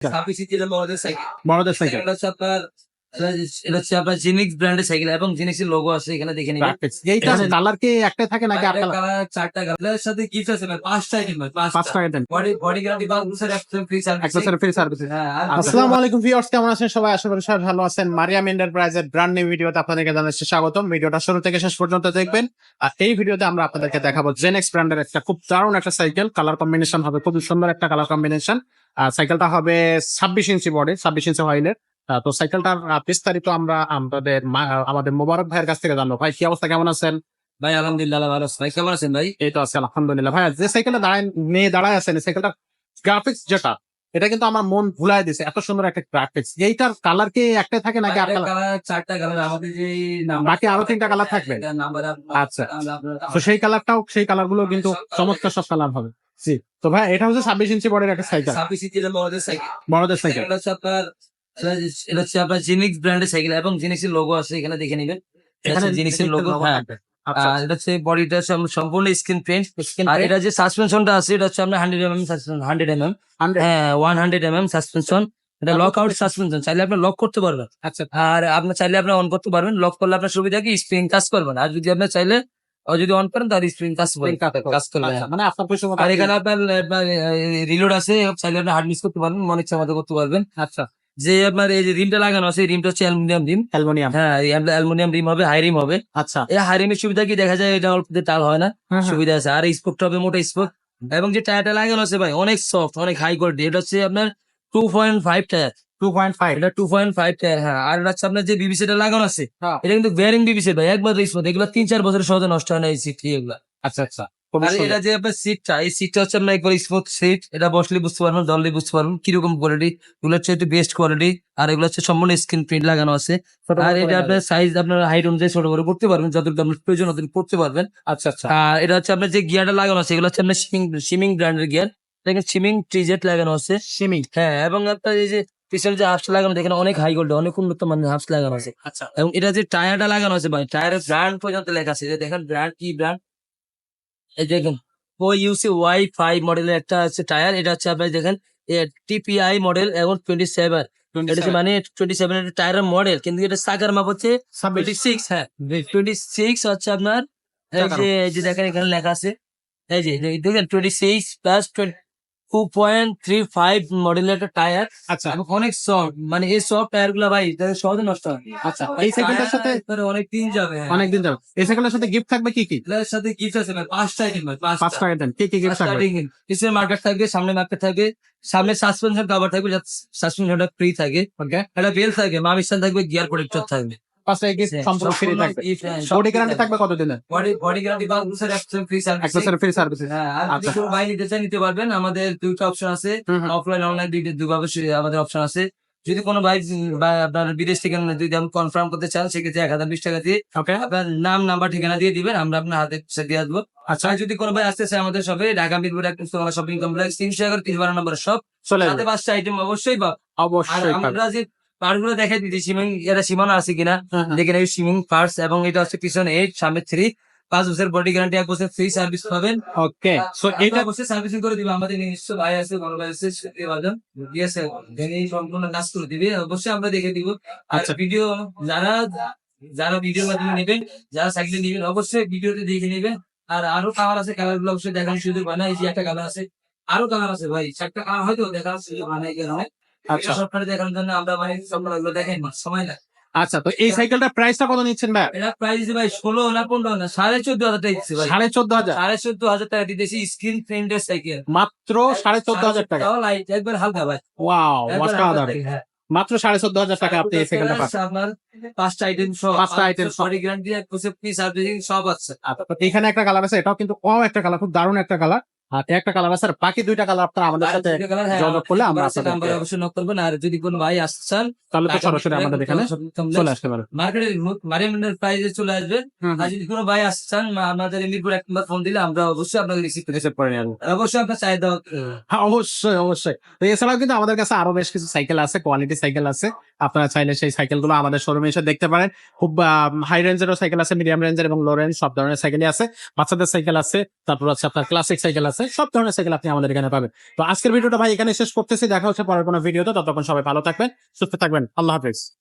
ছাব্বিশ ইঞ্চির বড়দের সাইকেল বড়দের সাইকেল এটা হচ্ছে আপনার এটা হচ্ছে আপনার জিনিক্স ব্র্যান্ডের সাইকেল এবং জিনিক্সের লোগো আছে এখানে দেখে নিবেন। এইটা এখানে- কালার কি একটাই থাকে নাকি চারটা আপনার কালার চারটা কালারের সাথে গিফট আছে ভাই পাঁচটা আইটেম ভাই পাঁচটা টাকা। বডি বডি গ্যারান্টি বা বছর এক ফ্রি সার্ভিস বছরের ফ্রি সার্ভিস আসসালামু আলাইকুম ভিউয়ার্স কেমন আছেন সবাই? আশা করি সবাই ভালো আছেন। মারিয়াম এন্টারপ্রাইজের ব্র্যান্ড নিউ ভিডিওতে আপনাদেরকে জানাচ্ছি স্বাগতম। ভিডিওটা শুরু থেকে শেষ পর্যন্ত দেখবেন। আর এই ভিডিওতে আমরা আপনাদেরকে দেখাবো জেনেক্স ব্র্যান্ডের একটা খুব দারুণ একটা সাইকেল কালার কম্বিনেশন হবে খুব সুন্দর একটা কালার কম্বিনেশন সাইকেলটা হবে ছাব্বিশ ইঞ্চি বডি ছাব্বিশ ইঞ্চি হইলের তো সাইকেলটার বিস্তারিত আমরা আমাদের আমাদের মোবারক ভাইয়ের কাছ থেকে জানব। ভাই কি অবস্থা? কেমন আছেন? ভাই আলহামদুলিল্লাহ ভালো ভাই কেমন আছেন ভাই? এই তো আছে আলহামদুলিল্লাহ। ভাই যে সাইকেলটা দাঁড়ায় নিয়ে দাঁড়ায় আছেন সাইকেলটা গ্রাফিক্স যেটা এটা কিন্তু আমার মন ভুলাই দিছে। এত সুন্দর একটা গ্রাফিক্স এইটার কালার কি একটাই থাকে নাকি আপনার কালার চারটা কালার আমাদের যে বাকি আরও তিনটা কালার থাকবে। আচ্ছা। তো সেই কালারটাও সেই কালারগুলো কিন্তু চমৎকার সব কালার হবে। জি। তো ভাই এটা হচ্ছে ছাব্বিশ ইঞ্চি বডির একটা সাইকেল। ছাব্বিশ ইঞ্চির বড়দের সাইকেল। বড়দের সাইকেল। এটা হচ্ছে আপনার এটা হচ্ছে আপনার জিনিক্স ব্র্যান্ডের সাইকেল এবং জিনিক্সের লোগো আছে এখানে দেখে নিবেন। এখানে জিনিক্সের লোগো হ্যাঁ। এটা হচ্ছে বডিটা সম্পূর্ণ স্ক্রিন প্রিন্ট আর এটা যে সাসপেনশনটা আছে এটা হচ্ছে আপনার হান্ড্রেড হান্ড্রেড হ্যাঁ ওয়ান হান্ড্রেড সাসপেনশন এটা লক আউট সাসপেনশন চাইলে আপনি লক করতে পারবেন। আচ্ছা। আর আপনার চাইলে আপনি অন করতে পারবেন। লক করলে আপনার সুবিধা কি? স্প্রিং কাজ করবেন আর যদি আপনি চাইলে যদি অন করেন তাহলে স্প্রিং কাজ কাজ করবে হ্যাঁ। মানে আপনার পয়সা আর এখানে আপনার রিলোড আছে চাইলে আপনি হার্ড মিস করতে পারবেন মনে ইচ্ছা মতো করতে পারবেন। আচ্ছা। যে আপনার এই যে রিমটা লাগানো আছে রিমটা হচ্ছে অ্যালুমিনিয়াম রিম অ্যালুমিনিয়াম। হ্যাঁ অ্যালুমিনিয়াম রিম হবে হাই রিম হবে। আচ্ছা। এই হাই রিমের সুবিধা কি? দেখা যায় এটা অল্পতে টাল হয় না। হ্যাঁ, সুবিধা আছে। আর স্পোকটা হবে মোটা স্পোক এবং যে টায়ারটা লাগানো আছে ভাই অনেক সফট অনেক হাই কোয়ালিটি এটা হচ্ছে আপনার two point five tyre. Two point five এটা টু পয়েন্ট ফাইভ টায়ার হ্যাঁ। আর এটা হচ্ছে আপনার যে লাগানো আছে হ্যাঁ। এটা কিন্তু বেয়ারিং বিবিসি ভাই একবার রিস্পোর্ট এগুলো তিন চার বছরের সহজে নষ্ট হয় না এই সিট এগুলো। আচ্ছা আচ্ছা। আর এটা যে আপনার সিটটা এই সিটটা হচ্ছে আপনার একবার স্মুথ সিট এটা বসলে বুঝতে পারবেন দললে বুঝতে পারবেন কীরকম কোয়ালিটি এগুলো হচ্ছে একটু বেস্ট কোয়ালিটি আর এগুলো হচ্ছে সম্পূর্ণ স্ক্রিন প্রিন্ট লাগানো আছে। আর এটা আপনার সাইজ আপনার হাইট অনুযায়ী ছোট করে করতে পারবেন যতটুকু আপনার প্রয়োজন অতটুকু করতে পারবেন। আচ্ছা আচ্ছা। আর এটা হচ্ছে আপনার যে গিয়ারটা লাগানো আছে এগুলো হচ্ছে আপনার সিমিং সিমিং ব্র্যান্ডের গিয়ার দেখেন সিমিং ট্রিজেট লাগানো আছে। সিমিং হ্যাঁ এবং আপনার এই যে পিছনে যে হাফস লাগানো দেখেন অনেক হাই গোল্ড অনেক উন্নত মানের হাফস লাগানো আছে। আচ্ছা। এবং এটা যে টায়ারটা লাগানো আছে ভাই টায়ারের ব্র্যান্ড পর্যন্ত লেখা আছে। যে দেখেন ব্র্যান্ড কি ব্র্যান্ড এই দেখেন ও ইউসি ওয়াই ফাইভ মডেলের একটা আছে টায়ার। এটা হচ্ছে আপনি দেখেন টিপিআই মডেল এবং টোয়েন্টি সেভেন মানে টোয়েন্টি সেভেন এর টায়ারের মডেল কিন্তু এটা সাকার মাপ হচ্ছে টোয়েন্টি সিক্স হ্যাঁ টোয়েন্টি সিক্স হচ্ছে আপনার এই যে এই যে দেখেন এখানে লেখা আছে। এই যে দেখেন twenty six plus two point three five মডেলের একটা টায়ার আচ্ছা অনেক সফট মানে এই সফট টায়ারগুলা ভাই সহজে নষ্ট হয়। আচ্ছা এই সাইকেলটার সাথে অনেক দিন যাবে হ্যাঁ। অনেকদিন যাবে। এই সাইকেলের সাথে গিফট থাকবে কি কি? সাথে গিফট আছে ভাই পাঁচটা আইটেম ভাই পাঁচটা কি কি গিফট থাকবে? পিছনে মার্কেট থাকবে সামনে মার্কেট থাকবে সামনে সাসপেনশন কভার থাকবে সাসপেনশনটা ফ্রি থাকে ওকে একটা বেল থাকবে মামিস্টান থাকবে গিয়ার প্রোটেক্টর থাকবে। পাঁচটা গিফট সম্পূর্ণ ফ্রি থাকবে। বডি গ্যারান্টি থাকবে। কতদিনের? বডি বডি গ্যারান্টি বা বছর এক ফ্রি এক সার্ভিস ফ্রি সার্ভিস হ্যাঁ আর যদি। কোনো ভাই নিতে চান নিতে পারবেন। আমাদের দুইটা অপশন আছে। অফলাইন অনলাইন দুইটা দুভাবে আমাদের অপশন আছে। যদি কোনো ভাই আপনার বিদেশ থেকে যদি আমি কনফার্ম করতে চান সেক্ষেত্রে এক হাজার বিশ টাকা দিয়ে আপনার নাম নাম্বার ঠিকানা দিয়ে দিবেন। আমরা আপনার হাতে পয়সা দিয়ে আসব। আচ্ছা। যদি কোনো ভাই আসতে চায় আমাদের সবে ঢাকা মিরপুর এক শপিং কমপ্লেক্স তিনশো এগারো তিন বারো নম্বর সব সাথে পাঁচটা আইটেম অবশ্যই আর অবশ্যই আমরা যে পার্টগুলো দেখাই দিচ্ছি সিমিং এটা সীমানা আছে কিনা। দেখেন এই সুইমিং পার্টস এবং এটা হচ্ছে পিছনে এইট সামনে থ্রি পাঁচ বছর বডি গ্যারান্টি এক বছর ফ্রি সার্ভিস পাবেন। ওকে সো এটা অবশ্যই সার্ভিসিং করে দিবে আমাদের নিজস্ব ভাই আছে বড় ভাই আছে সেটি বাজান। ঠিক আছে সম্পূর্ণ কাজ করে দিবে। অবশ্যই আমরা দেখে দিব। আচ্ছা। ভিডিও যারা যারা ভিডিওর মাধ্যমে নেবেন যারা সাইকেল নেবেন অবশ্যই ভিডিওতে দেখে নেবেন। আর আরও কালার আছে কালারগুলো অবশ্যই দেখানোর সুযোগ হয় না। এই যে একটা কালার আছে আরও কালার আছে ভাই। চারটা কালার হয়তো দেখানোর সুযোগ হয় না এই কারণে। আচ্ছা। সরকারে দেখানোর জন্য আমরা মানে সবগুলো সময় লাগে আচ্ছা তো এই সাইকেলটার প্রাইসটা কত নিচ্ছেন ভাই? এটা প্রাইস ভাই ষোলো না পনেরো না সাড়ে চোদ্দ হাজার টাকা দিচ্ছে সাড়ে চোদ্দ হাজার? সাড়ে চোদ্দ হাজার টাকা দিতেছি স্ক্রিন প্রিন্টের সাইকেল মাত্র সাড়ে চোদ্দ হাজার টাকা। লাইট একবার হালকা ভাই। ওয়াও অসাধারণ হ্যাঁ। মাত্র সাড়ে চোদ্দ হাজার টাকা আপনি এই সাইকেলটা পাচ্ছেন। আপনার পাঁচটা আইটেম সব পাঁচটা সব। সরি গ্যারান্টি এক বছর ফ্রি সার্ভিসিং সব আছে। আচ্ছা, এখানে একটা কালার আছে এটাও কিন্তু ও একটা কালার খুব দারুণ একটা কালার আর একটা কালার আছে বাকি দুইটা কালার আপনারা আমাদের সাথে হ্যাঁ, যোগাযোগ করলে আমরা আছে, অবশ্যই নক আর যদি কোনো ভাই আসতে চান তাহলে তো সরাসরি আমাদের এখানে চলে আসতে পারে মার্কেটের মারিয়ামেন্টের প্রাইসে চলে আসবেন। আর যদি কোনো ভাই মা- আমাদের এমনিপুর এক নম্বর ফোন দিলে আমরা অবশ্যই আপনাকে রিসিভ রিসিভ করে আসব। অবশ্যই আপনার চাহিদা হ্যাঁ অবশ্যই অবশ্যই। তো এছাড়াও কিন্তু আমাদের কাছে আরও বেশ কিছু সাইকেল আছে কোয়ালিটি সাইকেল আছে। আপনারা চাইলে সেই সাইকেলগুলো আমাদের শোরুমে এসে দেখতে পারেন। খুব হাই রেঞ্জেরও সাইকেল আছে মিডিয়াম রেঞ্জের এবং লো রেঞ্জ সব ধরনের সাইকেলই আছে। বাচ্চাদের সাইকেল আছে, তারপর আছে আপনার ক্লাসিক সাইকেল আছে, সব ধরনের সাইকেল আপনি আমাদের এখানে পাবেন। তো আজকের ভিডিওটা ভাই এখানে শেষ করতেছি, দেখা হচ্ছে পরের কোনো ভিডিওতে ততক্ষণ সবাই ভালো থাকবেন, সুস্থ থাকবেন, আল্লাহ হাফিজ।